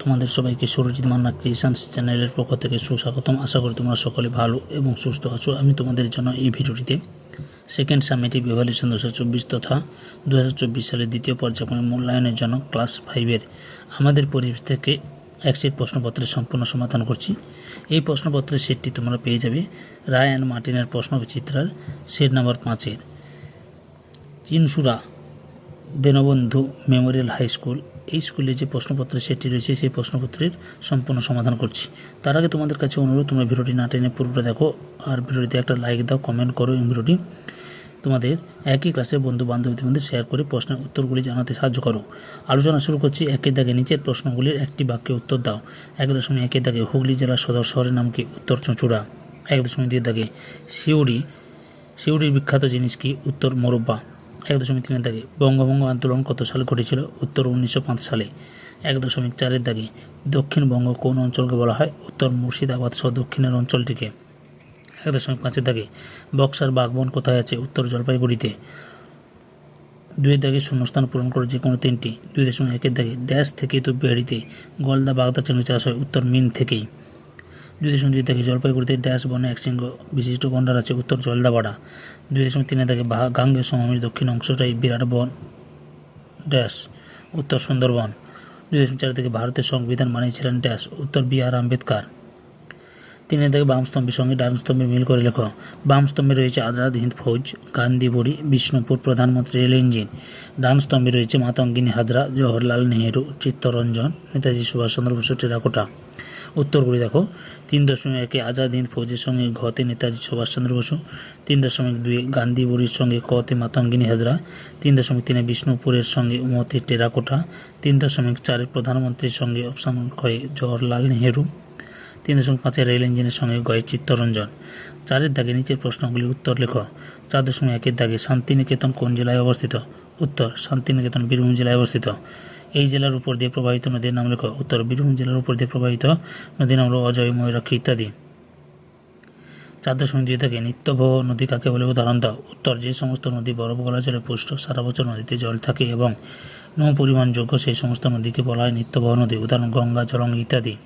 তোমাদের সবাইকে সুরজিৎ মান্না ক্রিয়েশনস চ্যানেলের পক্ষ থেকে সুস্বাগতম। আশা করি তোমরা সকলে ভালো এবং সুস্থ আছো। আমি তোমাদের জন্য এই ভিডিওটিতে সেকেন্ড সামেটিভ ইভ্যালুয়েশন দু হাজার চব্বিশ তথা দু হাজার চব্বিশ সালের দ্বিতীয় পর্যায়ক্রমে মূল্যায়নের জন্য ক্লাস ফাইভের আমাদের পরিবেশ থেকে এক সেট প্রশ্নপত্রের সম্পূর্ণ সমাধান করছি। এই প্রশ্নপত্রের সেটটি তোমরা পেয়ে যাবে রায় অ্যান্ড মার্টিনের প্রশ্নবিচিত্রার সেট নাম্বার পাঁচের Chinsurah Dinabandhu memorial high school এই স্কুলে যে প্রশ্নপত্র সেটি রয়েছে, সেই প্রশ্নপত্রের সম্পূর্ণ সমাধান করছি। তার আগে তোমাদের কাছে অনুরোধ, তোমরা ভিডিওটি না টেনে পুরোটা দেখো আর ভিডিওটিতে একটা লাইক দাও কমেন্ট করো এই ভিডিওটি। তোমাদের একই ক্লাসের বন্ধু বান্ধবীদের মধ্যে শেয়ার করে প্রশ্নের উত্তরগুলি জানাতে সাহায্য করো। আলোচনা শুরু করছি একের দাগে নিচের প্রশ্নগুলির একটি বাক্যে উত্তর দাও। এক দশমিক একের দাগে হুগলি জেলার সদর শহরের নাম কি? উত্তর চুঁচুড়া। এক দশমিক দুই দাগে সিউড়ি, সিউড়ির বিখ্যাত জিনিস কি? উত্তর মোরব্বা। এক দশমিক তিনের দাগে বঙ্গভঙ্গ আন্দোলন কত সালে ঘটেছিল? উত্তর উনিশশো পাঁচ সালে। এক দশমিক চারের দাগে দক্ষিণবঙ্গ কোন অঞ্চলকে বলা হয়? উত্তর মুর্শিদাবাদ সহ দক্ষিণের অঞ্চলটিকে। এক দশমিক পাঁচের দাগে বক্সার বাগবন কোথায় আছে? উত্তর জলপাইগুড়িতে। দুইয়ের দাগে শূন্যস্থান পূরণ করে যে কোনো তিনটি। দুই দশমিক একের দাগে ড্যাশ থেকে তো বেহারিতে গলদা বাগদা চিংড়ি চাষ হয় উত্তর মিন থেকেই। দুই দশমিক দুই থেকে জলপাইগুড়িতে ড্যাশ বনে এক শৃঙ্গ বিশিষ্ট গন্ডার আছে উত্তর জলদাপাড়া। দুই দশমিক তিনে থেকে গাঙ্গে সমভূমির দক্ষিণ অংশটাই বিরাট বন, ড্যাশ, উত্তর সুন্দরবন। দুই দশমিক চার থেকে ভারতের সংবিধান মানিয়েছিলেন ড্যাশ, উত্তর বি আর আম্বেদকর। তিনে থেকে বাম স্তম্ভের সঙ্গে ডান স্তম্ভে মিল করে লেখো। বাম স্তম্ভে রয়েছে আজাদ হিন্দ ফৌজ, গান্ধী বড়ি, বিষ্ণুপুর প্রধানমন্ত্রী রেল ইঞ্জিন। ডান স্তম্ভে রয়েছে মাতঙ্গিনী হাজরা, জওহরলাল নেহেরু, চিত্তরঞ্জন, নেতাজি সুভাষচন্দ্র বসু, টেরাকোটা। উত্তরগুলি দেখো, তিন দশমিক একে আজাদ হিন্দ ফৌজের সঙ্গে ঘতে নেতাজি সুভাষচন্দ্র বসু, তিন দশমিক দুই গান্ধী বড়ির সঙ্গে কতে মাতঙ্গিনী হাজরা, তিন দশমিক তিনে বিষ্ণুপুরের সঙ্গে উমতি টেরাকোটা, তিন দশমিক চারে প্রধানমন্ত্রীর সঙ্গে অপশন কয়ে জওহরলাল নেহেরু। তিন দশমিক পাঁচের রেল ইঞ্জিনের সঙ্গে গয়ে চিত্তরঞ্জন। চারের দাগে নিচের প্রশ্নগুলি উত্তর লেখ। চার দশমিক একের দাগে শান্তিনিকেতন কোন জেলায় অবস্থিত? উত্তর, শান্তিনিকেতন, বীরভূম জেলায় অবস্থিত। এই জেলার উপর দিয়ে প্রবাহিত নদীর নাম লেখ। উত্তর, বীরভূম জেলার উপর দিয়ে প্রবাহিত নদীর নাম হল অজয়, ময়ূরাক্ষী ইত্যাদি। চার দশমিক দুই থেকে নিত্যবহ নদী কাকে বলে? উদাহরণ দাও। উত্তর, যে সমস্ত নদী বরফ গলা জলে পুষ্ট, সারা বছর নদীতে জল থাকে এবং নৌ পরিমাণযোগ্য সেই সমস্ত নদীকে বলা হয় নিত্যবহ নদী। উদাহরণ, গঙ্গা, জলং ইত্যাদি।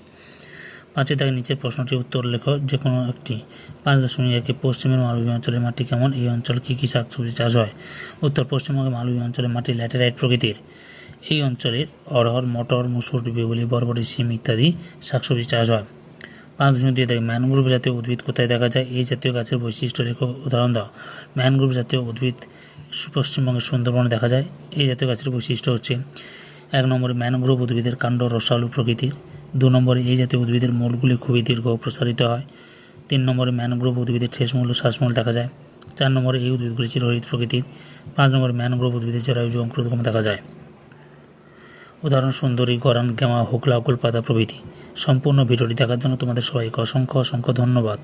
পাঁচে থেকে নিচের প্রশ্নটির উত্তর লেখ যে কোনো একটি। পাঁচ দশমিক একে পশ্চিমের মালভূমি অঞ্চলের মাটি কেমন? এই অঞ্চলে কী কী শাকসবজি চাষ হয়? উত্তর পশ্চিমবঙ্গের মালভূমি অঞ্চলের মাটি ল্যাটেরাইট প্রকৃতির। এই অঞ্চলের অরহর মটর, মুসুর বেগুলি বরবটি সিম ইত্যাদি শাকসবজি চাষ হয়। পাঁচ দশমিক দুই থেকে ম্যানগ্রোভ জাতীয় উদ্ভিদ কোথায় দেখা যায়? এই জাতীয় গাছের বৈশিষ্ট্য রেখ উদাহরণ দাও। ম্যানগ্রোভ জাতীয় উদ্ভিদ পশ্চিমবঙ্গের সুন্দরবনে দেখা যায়। এই জাতীয় গাছের বৈশিষ্ট্য হচ্ছে, এক নম্বরে ম্যানগ্রোভ উদ্ভিদের কাণ্ড রসালু প্রকৃতির। দু নম্বরে এই জাতীয় উদ্ভিদের মূলগুলি খুবই দীর্ঘ প্রসারিত হয়। তিন নম্বরে ম্যানগ্রোভ উদ্ভিদের ঠেসমূল ও শ্বাসমূল দেখা যায়। চার নম্বরে এই উদ্ভিদগুলি চিরহরিত প্রকৃতির। পাঁচ নম্বরে ম্যানগ্রোভ উদ্ভিদের জরায়ুজ অঙ্কুরোদ্গম দেখা যায়। উদাহরণ সুন্দরী, গরান গেমা হোকলা পাতা প্রভৃতি। সম্পূর্ণ ভিডিওটি দেখার জন্য তোমাদের সবাইকে অসংখ্য অসংখ্য ধন্যবাদ।